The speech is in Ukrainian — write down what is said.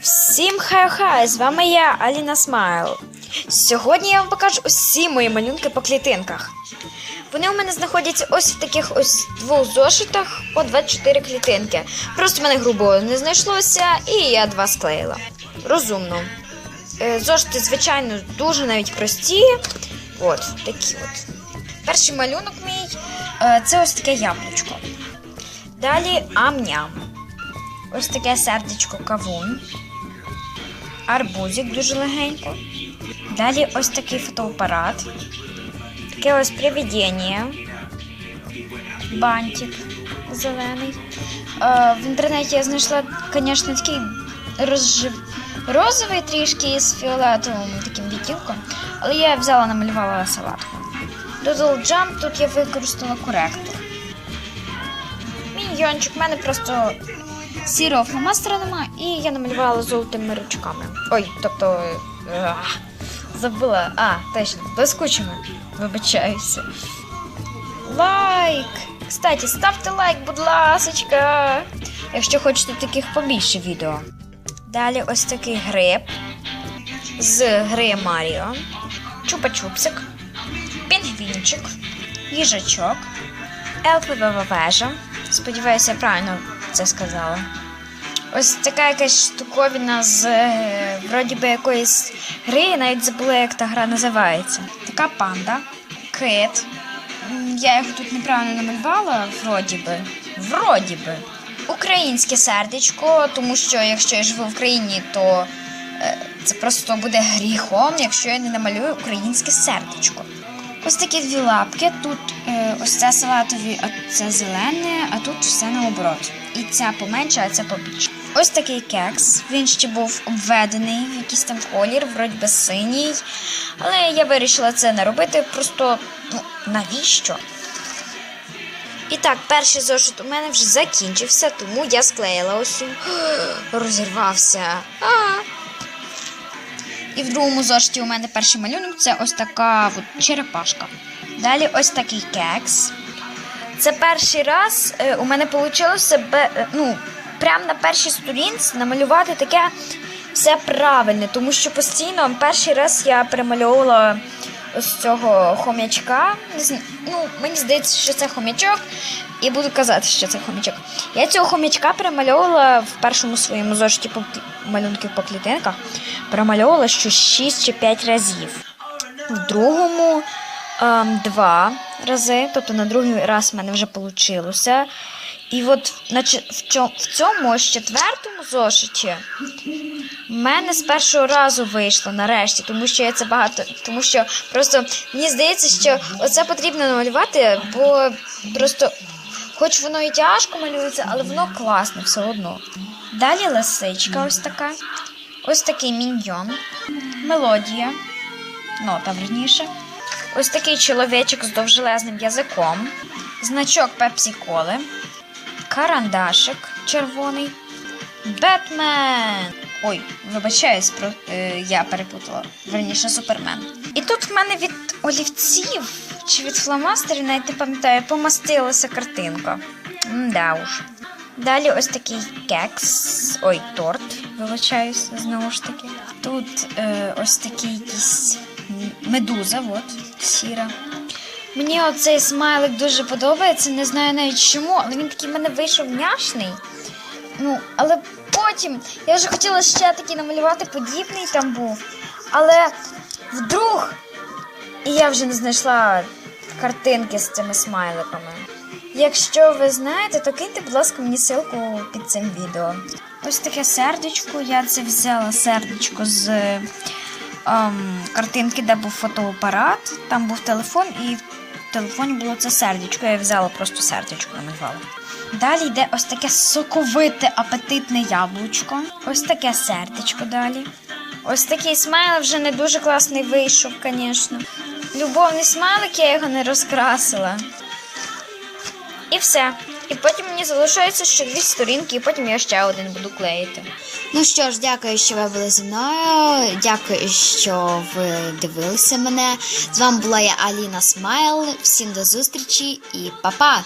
Всім хай-хай! З вами я, Аліна Смайл. Сьогодні я вам покажу усі мої малюнки по клітинках. Вони у мене знаходяться ось в таких ось двох зошитах по 24 клітинки. Просто в мене грубо не знайшлося, і я два склеїла. Розумно. Е, Зошити, звичайно, дуже навіть прості. От, такі от. Перший малюнок мій е, це ось таке яблучко. Далі ам-ням. Ось таке сердечко кавун. Арбузик дуже легенько. Далі ось такий фотоапарат. Таке ось привідення. Бантик зелений. Е, в інтернеті я знайшла, звісно, такий розжив... розовий трішки з фіолетовим таким відтінком, але я взяла, намалювала салатку. Doodle Jump тут я використала коректор. Міньйончик, в мене просто сірого фломастера нема, і я намалювала золотими ручками. Ой, тобто. е, забула. А, точно, блискучими. Вибачаюся. Лайк! Кстати, ставте лайк, будь ласочка, якщо хочете таких побільше відео. Далі ось такий гриб з гри Маріо, чупа-чупсик, пінгвінчик, їжачок, елфова вежа. Сподіваюся, я правильно це сказала. Ось така якась штуковина з е, вроді би якоїсь гри, я навіть забула, як та гра називається. Така панда, кит. Я його тут неправильно намалювала, вроді би. Вроді би. Українське сердечко, тому що якщо я живу в Україні, то е, це просто буде гріхом, якщо я не намалюю українське сердечко. Ось такі дві лапки. Тут е, ось це салатові, а це зелене, а тут все наоборот. І ця поменше, а ця побільше. Ось такий кекс. Він ще був обведений в якийсь там колір, вроді би синій. Але я вирішила це не робити. Просто ну навіщо? І так, перший зошит у мене вже закінчився, тому я склеїла ось. Розірвався. А. І в другому зошиті у мене перший малюнок це ось така от черепашка. Далі ось такий кекс. Це перший раз е, у мене вийшло ну, прямо на першій сторінці намалювати таке все правильне, тому що постійно перший раз я перемальовувала ось цього хомячка. Ну, мені здається, що це хомячок, і буду казати, що це хомячок. Я цього хомячка перемальовувала в першому своєму зошиті по малюнків по клітинках. Перемальовувала що 6 чи 5 разів. В другому ем, два рази, тобто на другий раз в мене вже вийшло. І от в, цьому, ось четвертому зошиті в мене з першого разу вийшло нарешті, тому що я це багато. Тому що просто мені здається, що оце потрібно намалювати, бо просто, хоч воно і тяжко малюється, але воно класне все одно. Далі лисичка ось така. Ось такий міньйон, мелодія, нота верніше. Ось такий чоловічок з довжелезним язиком, значок Пепсі Коли, карандашик червоний, Бетмен. Ой, вибачаюсь, про, е, я перепутала. Верніше супермен. І тут в мене від олівців чи від фломастерів, навіть не пам'ятаю, помастилася картинка. Да уж. Далі ось такий кекс, ой, торт, вибачаюсь, знову ж таки. Тут е, ось такий якийсь медуза, от, сіра. Мені оцей смайлик дуже подобається, не знаю навіть чому, але він такий в мене вийшов няшний. Ну, але потім я вже хотіла ще такий намалювати подібний там був. Але вдруг і я вже не знайшла картинки з цими смайликами. Якщо ви знаєте, то киньте, будь ласка, мені ссылку під цим відео. Ось таке сердечко. Я це взяла сердечко з ем, картинки, де був фотоапарат, там був телефон, і телефоні було це сердечко. Я взяла просто сердечко намалювала. Далі йде ось таке соковите апетитне яблучко. Ось таке сердечко далі. Ось такий смайлик вже не дуже класний вийшов, звісно. Любовний смайлик, я його не розкрасила. І все. І потім мені залишається ще дві сторінки, і потім я ще один буду клеїти. Ну що ж, дякую, що ви були зі мною. Дякую, що ви дивилися мене. З вами була я Аліна Смайл. Всім до зустрічі і па-па!